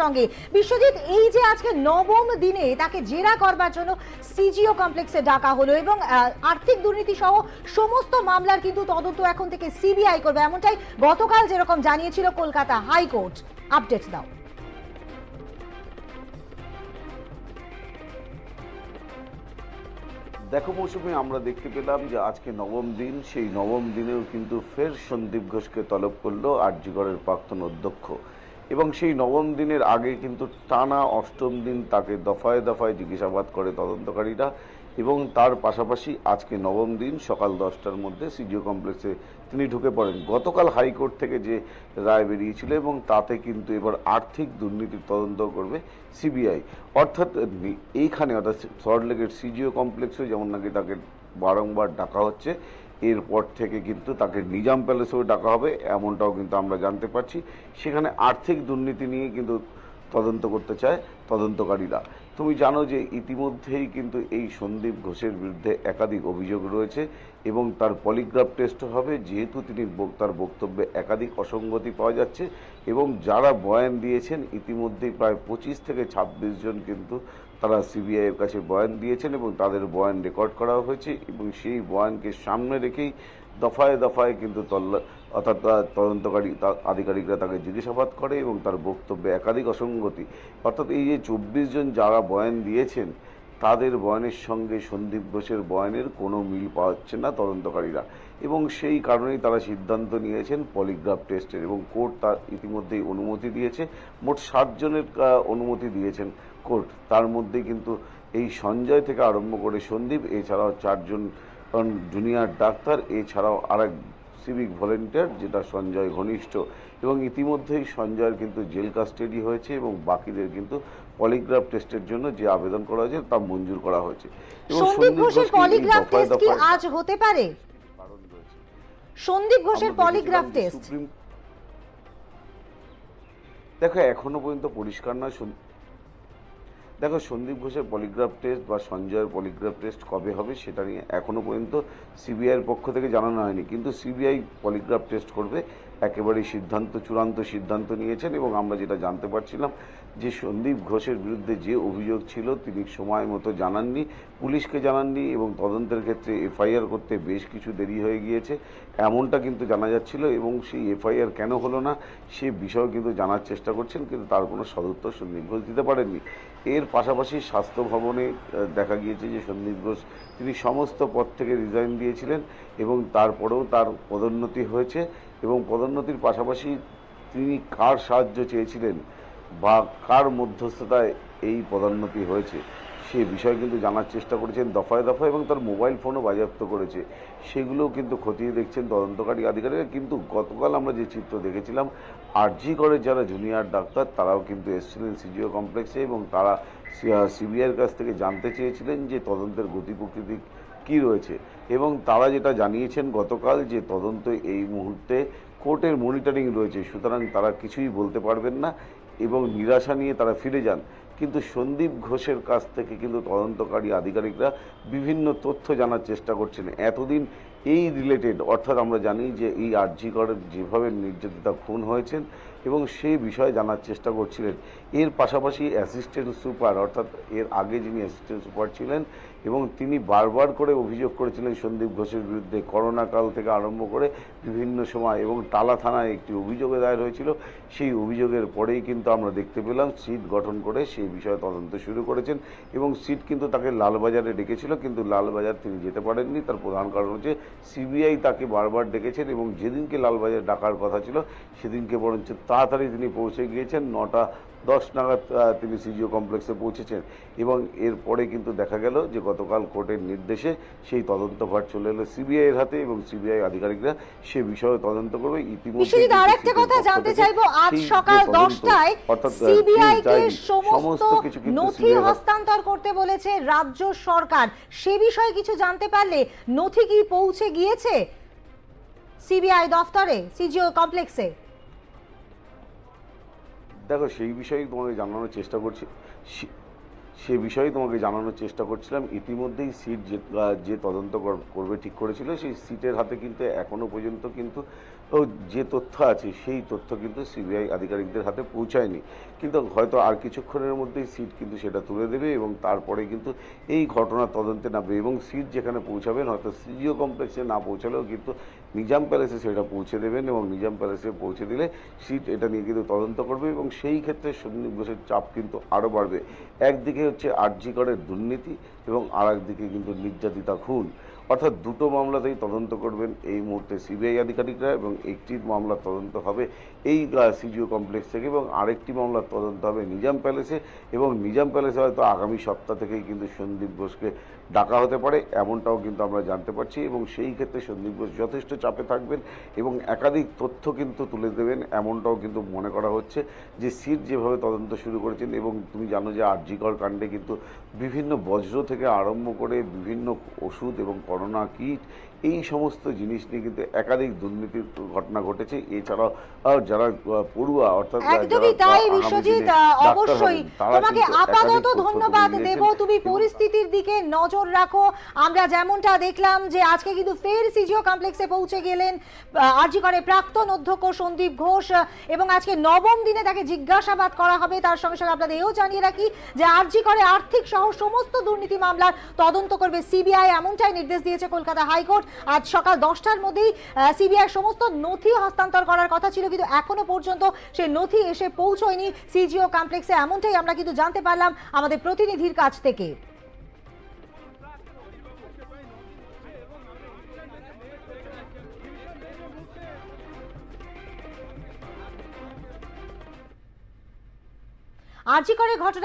সঙ্গে। বিশ্বজিৎ, এই যে আজকে নবম দিনে তাকে জেরা করবার জন্য সিজিও কমপ্লেক্সে ডাকা হলো এবং আর্থিক দুর্নীতি সহ সমস্ত মামলার কিন্তু তদন্ত এখন থেকে সিবিআই করবে। এমনটাই গতকাল যেরকম জানিয়েছিল কলকাতা হাইকোর্ট। আপডেট দাও। দেখো মৌসুমে, আমরা দেখতে পেলাম যে আজকে নবম দিন, সেই নবম দিনেও কিন্তু ফের সন্দীপ ঘোষকে তলব করল আরজিগড়ের প্রাক্তন অধ্যক্ষ। এবং সেই নবম দিনের আগে কিন্তু টানা অষ্টম দিন তাকে দফায় দফায় জিজ্ঞাসাবাদ করে তদন্তকারীরা। এবং তার পাশাপাশি আজকে নবম দিন, সকাল দশটার মধ্যে সিজিও কমপ্লেক্সে তিনি ঢুকে পড়েন। গতকাল হাইকোর্ট থেকে যে রায় বেরিয়েছিল এবং তাতে কিন্তু এবার আর্থিক দুর্নীতির তদন্ত করবে সিবিআই। অর্থাৎ এইখানে অর্থাৎ সল্টলেকের সিজিও কমপ্লেক্সে যেমন নাকি তাকে বারংবার ডাকা হচ্ছে, এরপর থেকে কিন্তু তাকে নিজাম প্যালেসেও ডাকা হবে, এমনটাও কিন্তু আমরা জানতে পারছি। সেখানে আর্থিক দুর্নীতি নিয়ে কিন্তু তদন্ত করতে চায় তদন্তকারীরা। তুমি জানো যে ইতিমধ্যেই কিন্তু এই সন্দীপ ঘোষের বিরুদ্ধে একাধিক অভিযোগ রয়েছে এবং তার পলিগ্রাফ টেস্ট হবে, যেহেতু তিনি তার বক্তব্যে একাধিক অসঙ্গতি পাওয়া যাচ্ছে এবং যারা বয়ান দিয়েছেন, ইতিমধ্যেই প্রায় পঁচিশ থেকে ছাব্বিশ জন কিন্তু তারা সিবিআইয়ের কাছে বয়ান দিয়েছেন এবং তাদের বয়ান রেকর্ড করা হয়েছে এবং সেই বয়ানকে সামনে রেখেই দফায় দফায় কিন্তু তল্লা অর্থাৎ তদন্তকারী আধিকারিকরা তাকে জিজ্ঞাসাবাদ করে এবং তার বক্তব্যে একাধিক অসঙ্গতি। অর্থাৎ এই যে চব্বিশ জন যারা বয়ান দিয়েছেন, তাদের বয়ানের সঙ্গে সন্দীপ ঘোষের বয়ানের কোনো মিল পাচ্ছে না তদন্তকারীরা। এবং সেই কারণেই তারা সিদ্ধান্ত নিয়েছেন পলিগ্রাফ টেস্টের এবং কোর্ট তার ইতিমধ্যেই অনুমতি দিয়েছে। মোট ষাটজনের অনুমতি দিয়েছেন কোর্ট। তার মধ্যে কিন্তু এই সঞ্জয় থেকে আরম্ভ করে সন্দীপ, এছাড়াও চারজন জুনিয়র ডাক্তার এছাড়াও আরেক সিভিক ভলেন্টিয়ার যেটা সঞ্জয় ঘনিষ্ঠ এবং ইতিমধ্যেই সঞ্জয়ের কিন্তু জেল কাস্টাডি হয়েছে এবং বাকিদের কিন্তু পলিগ্রাফ টেস্টের জন্য যে আবেদন করা হয়েছে তা মঞ্জুর করা হয়েছে। এবং সন্দীপ ঘোষের পলিগ্রাফ টেস্ট কি আজ হতে পারে? সন্দীপ ঘোষের পলিগ্রাফ টেস্ট দেখো এখনও পর্যন্ত পরিষ্কার নয় দেখো, সন্দীপ ঘোষের পলিগ্রাফ টেস্ট বা সঞ্জয়ের পলিগ্রাফ টেস্ট কবে হবে সেটা নিয়ে এখনও পর্যন্ত সিবিআইয়ের পক্ষ থেকে জানানো হয়নি। কিন্তু সিবিআই পলিগ্রাফ টেস্ট করবে, একেবারেই সিদ্ধান্ত, চূড়ান্ত সিদ্ধান্ত নিয়েছেন এবং আমরা যেটা জানতে পারছিলাম যে সন্দীপ ঘোষের বিরুদ্ধে যে অভিযোগ ছিল, তিনি সময় মতো জানাননি, পুলিশকে জানাননি এবং তদন্তের ক্ষেত্রে এফআইআর করতে বেশ কিছু দেরি হয়ে গিয়েছে। এমনটা কিন্তু জানা যাচ্ছিল এবং সেই এফআইআর কেন হলো না, সে বিষয়ে কিন্তু জানার চেষ্টা করছেন, কিন্তু তার কোনো সদুত্তর সন্দীপ ঘোষ দিতে পারেননি। এর পাশাপাশি স্বাস্থ্য ভবনে দেখা গিয়েছে যে সন্দীপ ঘোষ, তিনি সমস্ত পদ থেকে রিজাইন দিয়েছিলেন এবং তারপরেও তার পদোন্নতি হয়েছে এবং পদোন্নতির পাশাপাশি তিনি কার সাহায্য চেয়েছিলেন? বা কার মধ্যস্থতায় এই পদোন্নতি হয়েছে, সে বিষয়ে কিন্তু জানার চেষ্টা করেছেন দফায় দফায় এবং তার মোবাইল ফোনও বাজেয়াপ্ত করেছে। সেগুলোও কিন্তু খতিয়ে দেখছেন তদন্তকারী আধিকারিকরা। কিন্তু গতকাল আমরা যে চিত্র দেখেছিলাম, আরজি করে যারা জুনিয়র ডাক্তার, তারাও কিন্তু এসেছিলেন সিজিও কমপ্লেক্সে এবং তারা সিবিআইয়ের কাছ থেকে জানতে চেয়েছিলেন যে তদন্তের গতি প্রকৃতি কী রয়েছে এবং তারা যেটা জানিয়েছেন গতকাল যে তদন্ত এই মুহূর্তে কোর্টের মনিটরিং রয়েছে, সুতরাং তারা কিছুই বলতে পারবেন না। এবং নিরাশা নিয়ে তারা ফিরে যান। কিন্তু সন্দীপ ঘোষের কাছ থেকে কিন্তু তদন্তকারী আধিকারিকরা বিভিন্ন তথ্য জানার চেষ্টা করছেন। এতদিন এই রিলেটেড অর্থাৎ আমরা জানি যে এই আরজি করের যেভাবে নির্যাতিতা খুন হয়েছেন এবং সেই বিষয়ে জানার চেষ্টা করছিলেন। এর পাশাপাশি অ্যাসিস্ট্যান্ট সুপার অর্থাৎ এর আগে যিনি অ্যাসিস্ট্যান্ট সুপার ছিলেন এবং তিনি বারবার করে অভিযোগ করেছিলেন সন্দীপ ঘোষের বিরুদ্ধে করোনা কাল থেকে আরম্ভ করে বিভিন্ন সময় এবং টালা থানায় একটি অভিযোগে দায়ের হয়েছিল। সেই অভিযোগের পরেই কিন্তু আমরা দেখতে পেলাম সিট গঠন করে সেই বিষয়ে তদন্ত শুরু করেছেন এবং সিট কিন্তু তাকে লালবাজারে ডেকেছিল, কিন্তু লালবাজার তিনি যেতে পারেননি। তার প্রধান কারণ হচ্ছে সিবিআই তাকে বারবার ডেকেছেন এবং যেদিনকে লালবাজার ডাকার কথা ছিল, সেদিনকে বরঞ্চ তাড়াতাড়ি তিনি পৌঁছে গিয়েছেন। নটা দশ নাগাদ তিনি সিজিও কমপ্লেক্সে পৌঁছেছেন এবং এরপরে কিন্তু দেখা গেল যে গতকাল কোর্টের নির্দেশে সেই তদন্তভার চলে এলো সিবিআই এর হাতে এবং সিবিআই আধিকারিকরা সে বিষয়ে তদন্ত করবে। ইতিমধ্যে আর একটা কথা জানতে চাইব আজ সকাল দশটায় সিবিআই কে সমস্ত নথি হস্তান্তর করতে বলেছে রাজ্য সরকার। সে বিষয়ে কিছু জানতে পারলে নথি কি পৌঁছে গিয়েছে সিবিআই দফতরে সিজিও কমপ্লেক্সে? দেখো সেই বিষয়ে তোমাকে জানানোর চেষ্টা করছি। সি- বিষয়ে তোমাকে জানানোর চেষ্টা করছিলাম। ইতিমধ্যেই সিট যে যে তদন্ত কর- করবে, ঠিক করেছিল। সেই সিটের হাতে কিন্তু এখনও পর্যন্ত কিন্তু যে তথ্য আছে, সেই তথ্য কিন্তু সিবিআই আধিকারিকদের হাতে পৌঁছায়নি। কিন্তু হয়তো আর কিছুক্ষণের মধ্যেই সিট কিন্তু সেটা তুলে দেবে এবং তারপরে কিন্তু এই ঘটনার তদন্তে নামবে এবং সিট যেখানে পৌঁছাবেন, হয়তো সিজিও কমপ্লেক্সে না পৌঁছালেও কিন্তু নিজাম প্যালেসে সেটা পৌঁছে দেবেন এবং নিজাম প্যালেসে পৌঁছে দিলে সিট এটা নিয়ে কিন্তু তদন্ত করবে এবং সেই ক্ষেত্রে সন্দীপ ঘোষের চাপ কিন্তু আরও বাড়বে। একদিকে হচ্ছে আরজিকরের দুর্নীতি এবং আর একদিকে কিন্তু নির্যাতিতা খুন। অর্থাৎ দুটো মামলাতেই তদন্ত করবেন এই মুহূর্তে সিবিআই আধিকারিকরা এবং একটি মামলা তদন্ত হবে এই সিজিও কমপ্লেক্স থেকে এবং আরেকটি মামলার তদন্ত হবে নিজাম প্যালেসে এবং নিজাম প্যালেসে হয়তো আগামী সপ্তাহ থেকেই কিন্তু সন্দীপ ঘোষকে ডাকা হতে পারে, এমনটাও কিন্তু আমরা জানতে পারছি এবং সেই ক্ষেত্রে সন্দীপ ঘোষ যথেষ্ট চাপে থাকবেন এবং একাধিক তথ্য কিন্তু তুলে দেবেন, এমনটাও কিন্তু মনে করা হচ্ছে যে সিট যেভাবে তদন্ত শুরু করেছেন এবং তুমি জানো যে আরজিকর কাণ্ডে কিন্তু বিভিন্ন বজ্র থেকে আরম্ভ করে বিভিন্ন ওষুধ এবং করোনা কিট এই সমস্ত জিনিস নিয়ে কিন্তু একাধিক দুর্নীতির ঘটনা ঘটেছে। এছাড়াও যারা পড়ুয়া অর্থাৎ একদমই তাই বিশ্বজিৎ অবশ্যই। তোমাকে আপাতত ধন্যবাদ দেব। তুমি পরিস্থিতির দিকে নজর রাখো। আমরা যেমনটা দেখলাম যে আজকে কিন্তু ফের সিজিও কমপ্লেক্সে পৌঁছে গেলেন আরজি করে প্রাক্তন অধ্যক্ষ সন্দীপ ঘোষ এবং আজকে নবম দিনে তাকে জিজ্ঞাসাবাদ করা হবে। তার সঙ্গে সঙ্গে আপনাদের এও জানিয়ে রাখি যে আরজি করে আর্থিক সহ সমস্ত দুর্নীতি মামলার তদন্ত করবে সিবিআই এমনটাই নির্দেশ দিয়েছে কলকাতা হাইকোর্ট। আজ সকাল দশটার মধ্যেই সিবিআই সমস্ত নথি হস্তান্তর করার কথা ছিল, কিন্তু এখনও পর্যন্ত সেই নথি এসে পৌঁছয়নি সিজিও কমপ্লেক্সে। এমনটাই আমরা কিন্তু জানতে পারলাম আমাদের প্রতিনিধির কাছ থেকে। আরজি করে ঘটনা